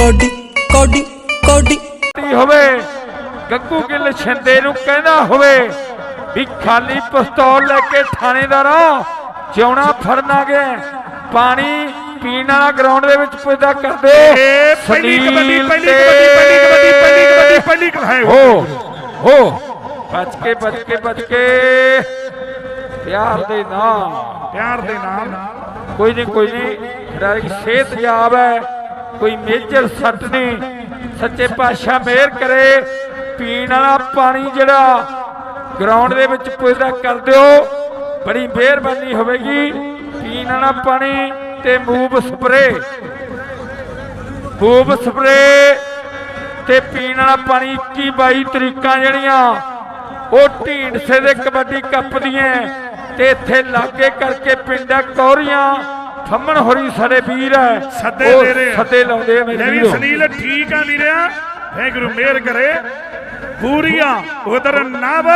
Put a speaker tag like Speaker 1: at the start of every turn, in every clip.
Speaker 1: Cody Cody Cody.
Speaker 2: ਹੋਵੇ ਗੱਗੂ ਗਿੱਲ ਛਿੰਦੇ ਨੂੰ ਕਹਿੰਦਾ ਹੋਵੇ ਵੀ ਖਾਲੀ ਪਿਸਤੌਲ ਲੈ ਕੇ ਥਾਣੇਦਾਰਾਂ ਜਿਉਣਾ ਫੜਨਾ ਗਿਆ ਪਾਣੀ ਪੀਣ ਵਾਲਾ ਗਰਾਊਂਡ ਦੇ ਵਿੱਚ ਪੁੱਜਦਾ ਕਰਦੇ।
Speaker 3: ਪਹਿਲੀ ਕਬੱਡੀ ਪਹਿਲੀ ਕਬੱਡੀ ਪਹਿਲੀ ਕਬੱਡੀ ਪਹਿਲੀ ਕਬੱਡੀ ਪਹਿਲੀ ਕਬੱਡੀ
Speaker 2: ਹੋ ਹੋ। ਬਚ ਕੇ ਬਚ ਕੇ ਬਚ ਕੇ। ਪਿਆਰ ਦੇ ਨਾਲ।
Speaker 3: ਪਿਆਰ ਦੇ ਨਾਲ।
Speaker 2: ਕੋਈ ਨਹੀਂ ਕੋਈ ਨਹੀਂ ਖਿਡਾਰੀ ਸਿਹਤ ਯਾਬ ਹੈ। ਕੋਈ ਮੇਜਰ ਸੱਟ ਨਹੀਂ। ਸੱਚੇ ਪਾਤਸ਼ਾਹ ਮਿਹਰ ਕਰੇ। ਪੀਣ ਵਾਲਾ ਪਾਣੀ ਜਿਹੜਾ ਗਰਾਊਂਡ ਦੇ ਵਿੱਚ ਪੁੱਜਦਾ ਕਰ ਦਿਓ। ਬੜੀ ਮਿਹਰਬਾਨੀ ਹੋਵੇਗੀ। ਪੀਣ ਵਾਲਾ ਪਾਣੀ ਤੇ ਮੂਵ ਸਪਰੇ। ਮੂਵ ਸਪਰੇ ਤੇ ਪੀਣ ਵਾਲਾ ਪਾਣੀ 21 22 ਤਰੀਕਾਂ ਜਿਹੜੀਆਂ, ਉਹ ਢੀਂਡਸੇ ਦੇ ਕਬੱਡੀ ਕੱਪ ਦੀਆਂ। ਤੇ ਇੱਥੇ ਲਾਗੇ ਕਰਕੇ ਪਿੰਡਾਂ ਕੌਰੀਆਂ ਫੰਮਣ ਹੋਰੀ ਸਾਡੇ ਵੀਰ ਹੈ।
Speaker 3: ਸੱਦੇ ਦੇ ਰਹੇ।
Speaker 2: ਸੱਦੇ ਲਾਉਂਦੇ ਆ ਮੇਰੇ ਵੀਰੋ।
Speaker 3: ਸੁਨੀਲ ਠੀਕ ਆ ਵੀਰਿਆ ਵਾਹਿਗੁਰੂ ਮਿਹਰ ਕਰੇ। ਪੂਰੀਆਂ ਉਧਰ ਨਵ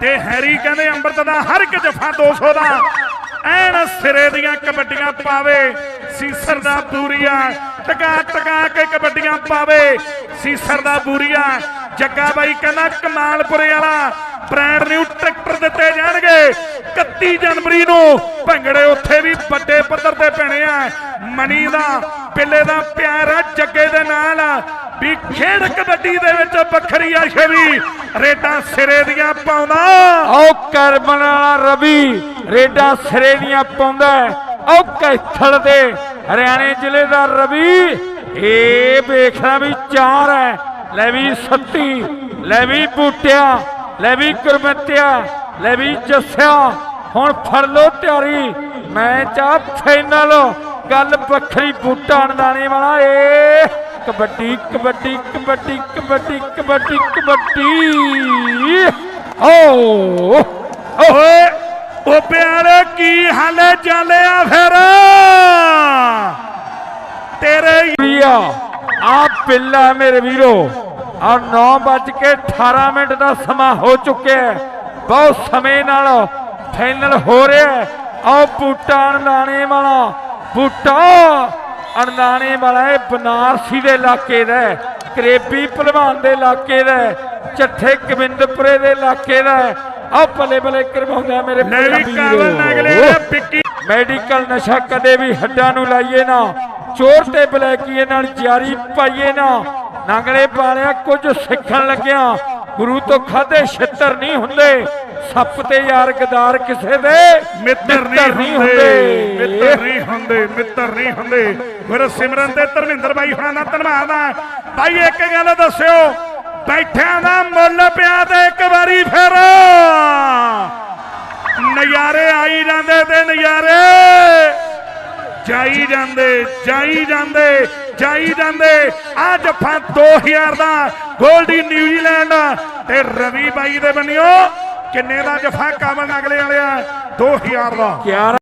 Speaker 3: ਤੇ ਹੈਰੀ ਕਹਿੰਦੇ ਅੰਮ੍ਰਿਤ ਦਾ ਹਰ ਇੱਕ ਜਫਾ 200 ਦਾ। ਐਨ ਸਿਰੇ ਦੀਆਂ ਕਬੱਡੀਆਂ ਪਾਵੇ। ਸੀਸਰ ਦਾ ਪੂਰੀਆ ਟਕਾ ਟਕਾ ਕੇ ਕਬੱਡੀਆਂ ਪਾਵੇ। ਸੀਸਰ ਦਾ ਪੂਰੀਆ ਜੱਗਾ ਬਾਈ ਕਹਿੰਦਾ ਕਮਾਲਪੁਰੇ ਵਾਲਾ। ਬ੍ਰਾਂਡ ਨਿਊ ਟਰੈਕਟਰ ਦਿੱਤੇ ਜਾਣਗੇ। 31 ਜਨਵਰੀ ਨੂੰ। ਭੰਗੜੇ ਉੱਥੇ ਵੀ ਵੱਡੇ ਪੱਧਰ ਤੇ ਪੈਣੇ ਆ। ਮਨੀ ਦਾ ਪਿੱਲੇ ਦਾ ਪਿਆਰ ਆ, ਜੱਗੇ ਦੇ ਨਾਲ ਵੀ ਖੇਡ ਕਬੱਡੀ ਦੇ ਵਿੱਚ ਵੱਖਰੀ ਆ ਛਵੀ। ਰੇਡਾਂ ਸਿਰੇ ਦੀਆਂ ਪਾਉਂਦਾ।
Speaker 2: ਆਓ ਕਰਮਨ ਵਾਲਾ ਰਵੀ, ਰੇਡਾਂ ਸਿਰੇ ਦੀਆਂ ਪਾਉਂਦਾ ਹੈ। ਕੈਥਲ ਦੇ ਹਰਿਆਣੇ ਜ਼ਿਲ੍ਹੇ ਦਾ ਰਵੀ। ਇਹ ਵੇਖਣਾ ਵੀ ਚਾਰ ਹੈ। ਲੈ ਵੀ ਸੱਤੀ, ਲੈ ਵੀ ਬੂਟਿਆ, ਲੈ ਵੀ ਗੁਰਮਤਿਆ, ਲੈ ਵੀ ਜੱਸਿਆ। ਹੁਣ ਫੜ ਲੋ ਤਿਆਰੀ। ਮੈਂ ਚਾ ਫਾਈਨਲ ਗੱਲ ਵੱਖਰੀ ਬੂਟਾ ਅਣਦਾਣੇ ਵਾਲਾ ਏ। ਕਬੱਡੀ ਕਬੱਡੀ ਕਬੱਡੀ ਕਬੱਡੀ ਕਬੱਡੀ ਕਬੱਡੀ। ਓ।
Speaker 3: ਓਏ ਉਹ ਪਿਆਰੇ ਕੀ ਹਾਲੇ ਚੱਲਿਆ ਫਿਰ? ਤੇਰੇ
Speaker 2: ਵੀਆ ਆ ਪਿੱਲਾ ਮੇਰੇ ਵੀਰੋ। ਆ 9 ਵੱਜ ਕੇ 18 ਮਿੰਟ ਦਾ ਸਮਾਂ ਹੋ ਚੁੱਕਿਆ ਬਹੁਤ ਸਮੇਂ ਨਾਲ ਫਾਈਨਲ ਹੋ ਰਿਹਾ ਹੈ। ਆਓ ਬੂਟਾ ਅਣਦਾਣੇ ਵਾਲਾ ਬੂਟਾ ਅਣਦਾਣੇ ਵਾਲਾ ਇਹ ਬਨਾਰਸੀ ਦੇ ਇਲਾਕੇ ਦਾ ਕਰੇਬੀ ਭਲਵਾਨ ਦੇ ਇਲਾਕੇ ਦਾ ਚੱਠੇ ਗੋਬਿੰਦਪੁਰੇ ਦੇ ਇਲਾਕੇ ਦਾ। ਆਓ ਭਲੇ ਭਲੇ ਕਰਵਾਉਂਦਾ ਮੇਰੇ ਪੰਜਾਬੀ ਮੈਡੀਕਲ ਨਸ਼ਾ ਕਦੇ ਵੀ ਹੱਡਾਂ ਨੂੰ ਲਾਈਏ ਨਾ। ਚੋਰ ਤੇ ਬਲੈਕੀਏ ਨਾਲ ਜਾਰੀ ਪਾਈਏ ਨਾ। ਨਾਗਲੇ ਪਾਲਿਆ ਕੁਝ ਸਿੱਖਣ ਲੱਗਿਆ। ਗੁਰੂ ਤੋਂ ਖਾਦੇ ਛਿੱਤਰ ਨਹੀਂ ਹੁੰਦੇ ਸੱਪ ਤੇ ਯਾਰ ਗਦਾਰ ਕਿਸੇ ਦੇ
Speaker 3: ਮਿੱਤਰ ਨਹੀਂ ਹੁੰਦੇ ਮਿੱਤਰ ਨਹੀਂ ਹੁੰਦੇ ਮਿੱਤਰ ਨਹੀਂ ਹੁੰਦੇ। ਫਿਰ ਸਿਮਰਨ ਤੇ ਧਰਮਿੰਦਰ ਬਾਈ ਹੁਣਾਂ ਦਾ ਧੰਨਵਾਦ ਆ। ਬਾਈ ਇੱਕ ਗੱਲ ਦੱਸਿਓ ਬੈਠਿਆਂ ਦਾ ਮੁੱਲ ਪਿਆ ਤੇ ਇੱਕ ਵਾਰੀ ਫਿਰ। ਨਜ਼ਾਰੇ ਆਈ ਜਾਂਦੇ ਤੇ ਨਜ਼ਾਰੇ ਜਾਈ ਜਾਂਦੇ ਜਾਈ ਜਾਂਦੇ ਜਾਈ ਜਾਂਦੇ। ਆ ਜੱਫਾ 2000 ਦਾ ਗੋਲਡੀ ਨਿਊਜ਼ੀਲੈਂਡ ਤੇ ਰਵੀ ਬਾਈ ਦੇ ਬੰਨਿਓ। ਕਿੰਨੇ ਦਾ ਜੱਫਾ ਕਾਬਲ ਅਗਲੇ ਵਾਲਿਆ 2000 ਦਾ
Speaker 2: 11